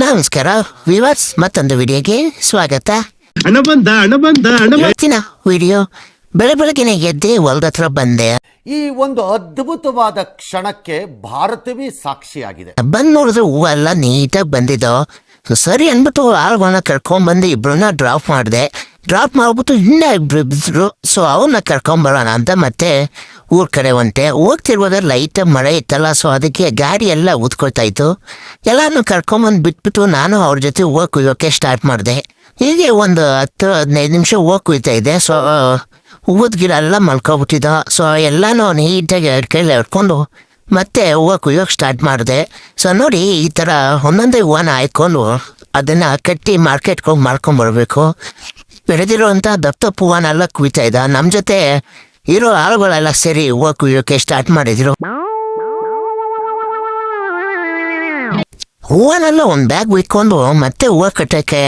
ನಮಸ್ಕಾರ ವಿವರ್ಸ್ ಮತ್ತೊಂದು ವಿಡಿಯೋಗೆ ಸ್ವಾಗತ. ಹಣ ಬಂದ ಹಣ ಬಂದ ಹಣ ಇವತ್ತಿನ ವಿಡಿಯೋ ಬೆಳೆ ಬೆಳಗಿನ ಎದ್ದೆ ಹೊಲ್ದ ಹತ್ರ ಬಂದೆ. ಈ ಒಂದು ಅದ್ಭುತವಾದ ಕ್ಷಣಕ್ಕೆ ಭಾರತವೇ ಸಾಕ್ಷಿಯಾಗಿದೆ. ಬಂದ್ ನೋಡಿದ್ರೆ ಹೂವೆಲ್ಲ ನೀಟಾಗಿ ಬಂದಿದ್ದು. ಸರಿ ಅನ್ಬಿಟ್ಟು ಆಳ್ಗಳನ್ನ ಕರ್ಕೊಂಡ್ ಬಂದು ಇಬ್ರನ್ನ ಡ್ರಾಪ್ ಮಾಡಿದೆ. ಡ್ರಾಪ್ ಮಾಡ್ಬಿಟ್ಟು ಇನ್ನ ಇಬ್ರು ಸೊ ಅವನ್ನ ಕರ್ಕೊಂಬರೋಣ ಅಂತ ಮತ್ತೆ ಊರ್ ಕಡೆ ಹೊಂಟೆ ಹೋಗ್ತಿರುವಾಗ ಲೈಟ್ ಮಳೆ ಇತ್ತಲ್ಲ ಸೊ ಅದಕ್ಕೆ ಗಾಡಿ ಎಲ್ಲ ಊದ್ಕೊಳ್ತಾ ಇತ್ತು. ಎಲ್ಲಾನು ಕರ್ಕೊಂಬಂದು ಬಿಟ್ಬಿಟ್ಟು ನಾನು ಅವ್ರ ಜೊತೆ ಹೋಗಿ ಕುಯ್ಯೋಕ್ಕೆ ಸ್ಟಾರ್ಟ್ ಮಾಡಿದೆ. ಹೀಗೆ ಒಂದು ಹತ್ತು, ಹದಿನೈದು ನಿಮಿಷ ಹೋಗಿ ಕುಯ್ತಾ ಇದ್ದೆ ಸೊ ಹೂವದ ಗಿಡ ಎಲ್ಲ ಮಲ್ಕೊಬಿಟ್ಟಿದ್ದ. ಸೊ ಎಲ್ಲಾನು ನೀಟಾಗಿ ಎರಡು ಕೈಲಿ ಮತ್ತೆ ಹೂವು ಕುಯ್ಯೋಕೆ ಸ್ಟಾರ್ಟ್ ಮಾಡಿದೆ. ಸೊ ನೋಡಿ, ಈ ಥರ ಒಂದೊಂದೇ ಹೂವನ ಹಾಯ್ಕೊಂಡು ಅದನ್ನು ಕಟ್ಟಿ ಮಾರ್ಕೆಟ್ಗೆ ಹೋಗಿ ಮಾರ್ಕೊಂಬರ್ಬೇಕು ಬೆಳೆದಿರುವಂಥ ದಪ್ಪ ದಪ್ಪ ಹೂವನೆಲ್ಲ ಕುಯ್ತಾ ಇದ್ದ. ನಮ್ಮ ಜೊತೆ ಇರೋ ಆಳುಗಳೆಲ್ಲ ಸೇರಿ ಹೋಗಿ ಕುಯ್ಯೋಕೆ ಸ್ಟಾರ್ಟ್ ಮಾಡಿದ್ರು. ಹೂವನೆಲ್ಲ ಒಂದು ಬ್ಯಾಗ್ ಇಟ್ಕೊಂಡು ಮತ್ತೆ ಹೂವು ಕಟ್ಟಕ್ಕೆ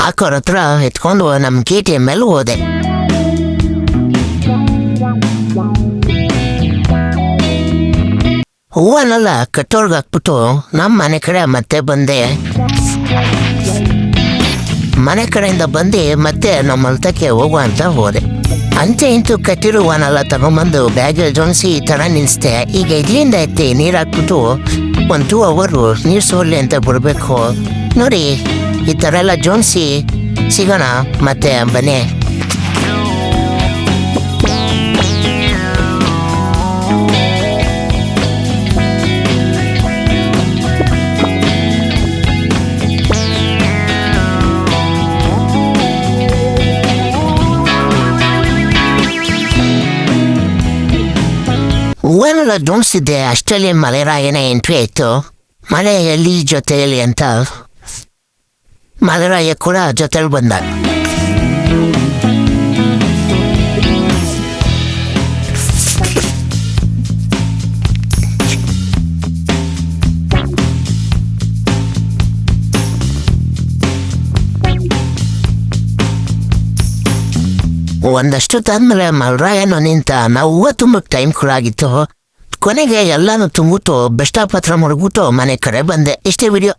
ಹಾಕೋರ ಹತ್ರ ಎತ್ಕೊಂಡು ನಮ್ಮ ಕೆ ಟಿ ಎಂ ಮೇಲೆ ಹೋದೆ. ಹೂವನ್ನೆಲ್ಲ ಕಟ್ಟೋರ್ಗೆ ಹಾಕ್ಬಿಟ್ಟು ನಮ್ಮ ಮನೆ ಕಡೆ ಮತ್ತೆ ಬಂದೆ. ಮನೆ ಕಡೆಯಿಂದ ಬಂದು ಮತ್ತೆ ನಮ್ಮ ಹೊಲ್ತಕ್ಕೆ ಹೋಗುವ ಅಂತ ಹೋದೆ. ಅಂತೆ ಇಂತು ಕಟ್ಟಿರೋ ಹೂವನ್ನೆಲ್ಲ ತಗೊಂಬಂದು ಬ್ಯಾಗ್ ಜೋಣಿಸಿ ಈ ಥರ ನಿಲ್ಲಿಸ್ದೆ. ಈಗ ಇಲ್ಲಿಂದ ಎತ್ತಿ ನೀರು ಹಾಕ್ಬಿಟ್ಟು ಒಂದು ಟೂ ಅವರು ನೀರು ಸೋರ್ಲಿ ಅಂತ ಬಿಡಬೇಕು ನೋಡಿ, ಈ ಥರ ಎಲ್ಲ ಜೋಣಿಸಿ ಸಿಗೋಣ. ಮತ್ತೆ ಬನ್ನಿ. ಹೂವನ್ನೆಲ್ಲ ಜೋಣಿಸಿದ್ದೆ ಅಷ್ಟರಲ್ಲಿ ಮಲೆರಾಯನ ಎಂಟ್ರಿ ಆಯಿತು ಮಲೆಯಲ್ಲಿ ಜೊತೆಯಲ್ಲಿ ಅಂತ ಮಲೆರಾಯ ಕೂಡ ಜೊತೆಲಿ ಬಂದ ಒಂದಷ್ಟು ತಂದ್ರೆ ಮಲ್ರಾಯನು ನಿಂತ ನಾವು ತುಂಬಕ್ಕೆ ಟೈಮ್ ಕೂಡ ಆಗಿತ್ತು ಕೊನೆಗೆ ಎಲ್ಲಾನು ತುಂಬಿಟ್ಟು ಬೆಸ್ಟ್ ಪತ್ರ ಮುಳುಗ್ಬಿಟ್ಟು ಮನೆ ಕಡೆ ಬಂದೆ. ಇಷ್ಟೇ ವಿಡಿಯೋ